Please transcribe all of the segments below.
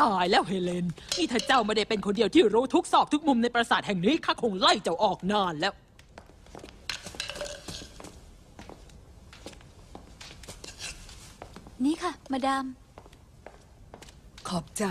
ตายแล้วเฮเลน นี่ถ้าเจ้าไม่ได้เป็นคนเดียวที่รู้ทุกซอกทุกมุมในปราสาทแห่งนี้ข้าคงไล่เจ้าออกนานแล้ว นี่ค่ะ มาดาม ขอบใจ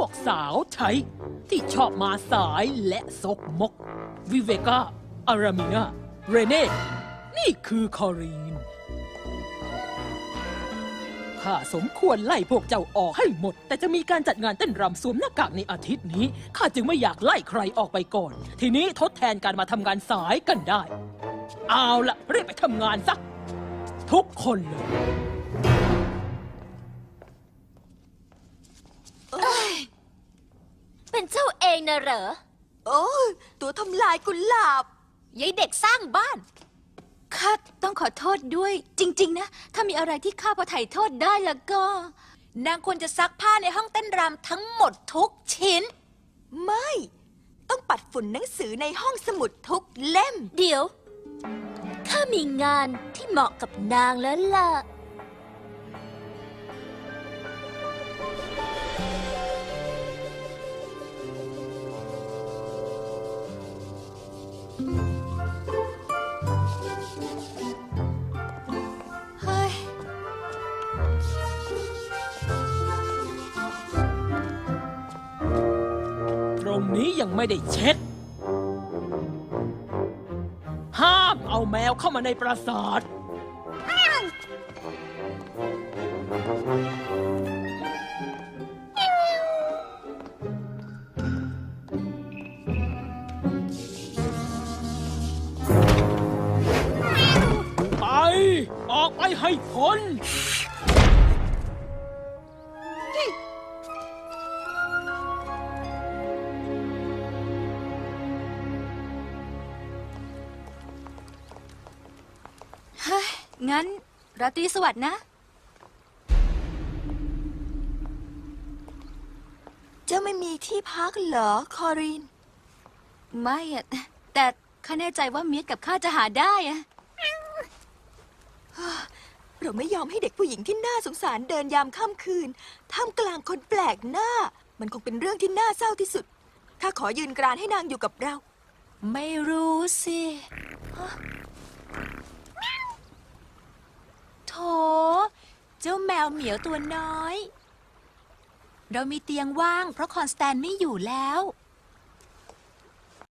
วกสาวใช้ที่ชอบมาสายและซกมก วิเวกาอารามินาเรเน่ นี่คือคอรีน ข้าสมควรไล่พวกเจ้าออกให้หมด แต่จะมีการจัดงานเต้นรำสวมหน้ากากในอาทิตย์นี้ ข้าจึงไม่อยากไล่ใครออกไปก่อน ทีนี้ทดแทนการมาทำงานสายกันได้ เอาละรีบไปทำงานซะทุกคนเลย นะเหรอ โอ้ยตัวทำลายกุหลาบยายเด็กสร้างบ้าน ข้าต้องขอโทษด้วย จริง ๆ นะ ถ้ามีอะไรที่ข้าพอไถ่โทษได้แล้วก็ นางควรจะซักผ้าในห้องเต้นรำทั้งหมดทุกชิ้น ไม่ ต้องปัดฝุ่นหนังสือในห้องสมุดทุกเล่ม เดี๋ยว ข้ามีงานที่เหมาะกับนางแล้วล่ะ เฮ้ย ตรงนี้ยังไม่ได้เช็ด ห้ามเอาแมวเข้ามาในปราสาท ไปให้พ้นเฮ้ยงั้น ราตรีสวัสดิ์นะ เจ้าไม่มีที่พักเหรอ คอรีนไม่อะแต่ข้าแน่ใจว่าเมียกับข้าจะหาได้อะ เราไม่ยอมให้เด็กผู้หญิงที่น่าสงสารเดินยามค่ำคืนท่ามกลางคนแปลกหน้า มันคงเป็นเรื่องที่น่าเศร้าที่สุดถ้าขอยืนกรานให้นางอยู่กับเรา ไม่รู้สิโถเจ้าแมวเหมียวตัวน้อย เรามีเตียงว่างเพราะคอนสแตนไม่อยู่แล้ว